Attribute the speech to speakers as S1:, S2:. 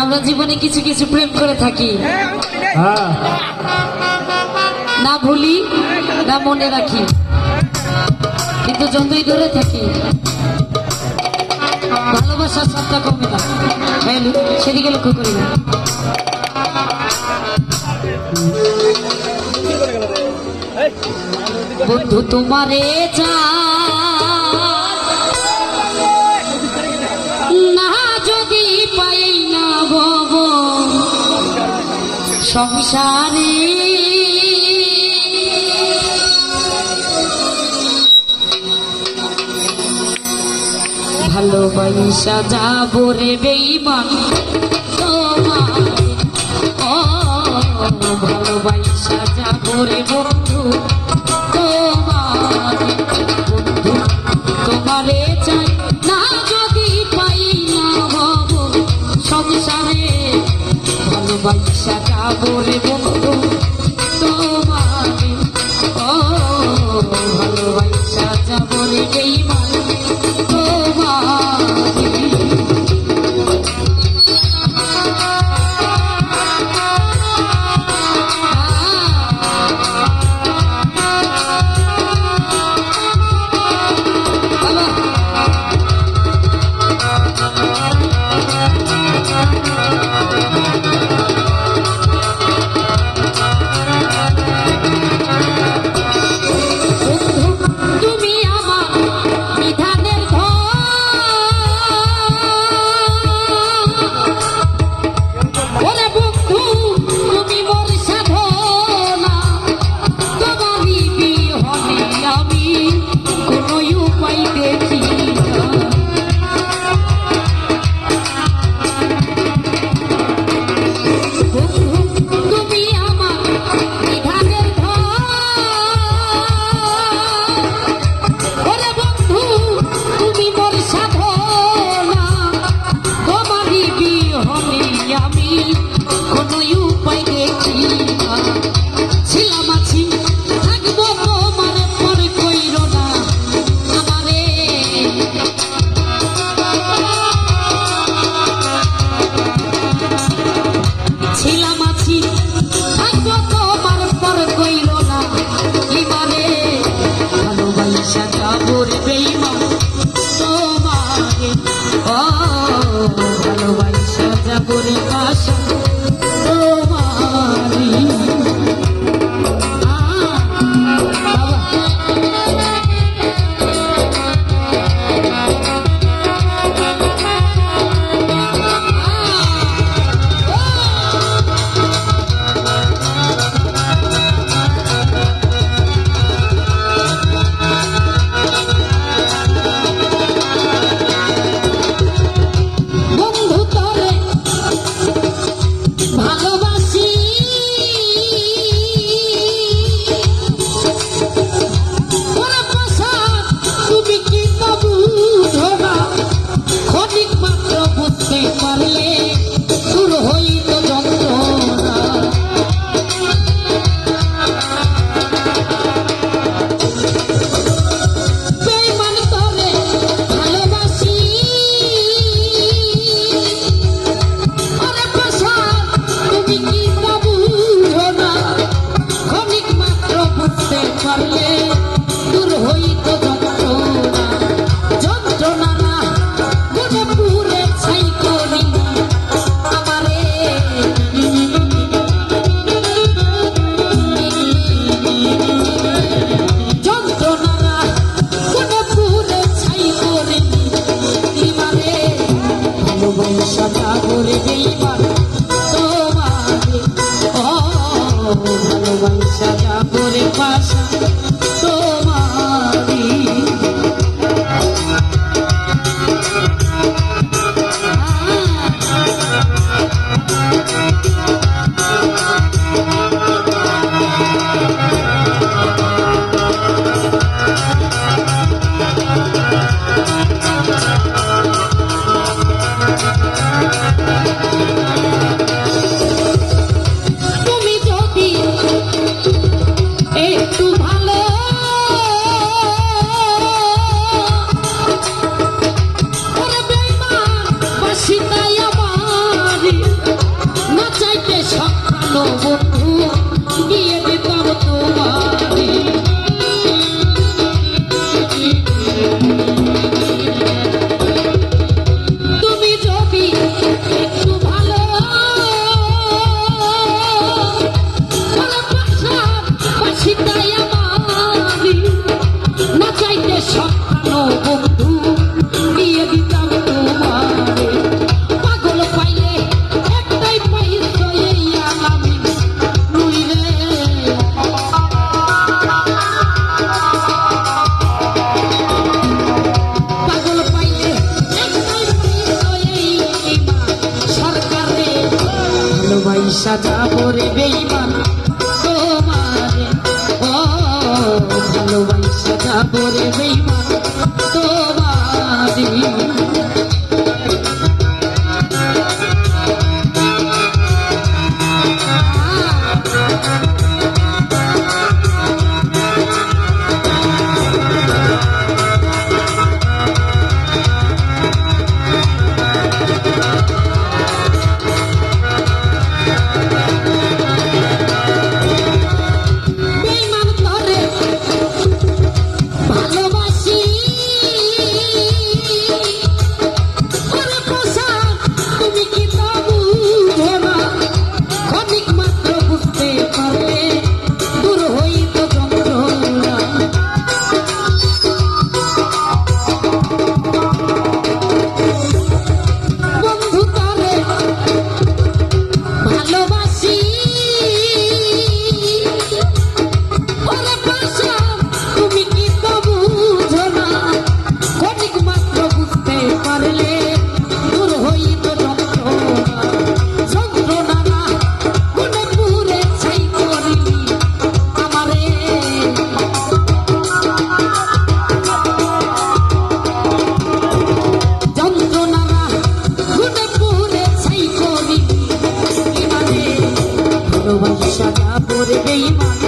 S1: আমরা জীবনে কিছু কিছু প্রেম করে থাকি। না ভুলি, না মনে রাখি। কিন্তু যতই ধরে থাকি ভালোবাসার সবটা কমে না। সেদিকে লক্ষ্য করি না। বন্ধু, তোমারে যা সংসারে। ভালোবাসা যাব রে বেইমান তোমার। ও ভালোবাসা যাব রে বড় বাক্সা কাবরে বন্ধু। সাজাবো রে বেইমান তোমারে। ও ভালোবাসা যাব রে ওরে বেইমান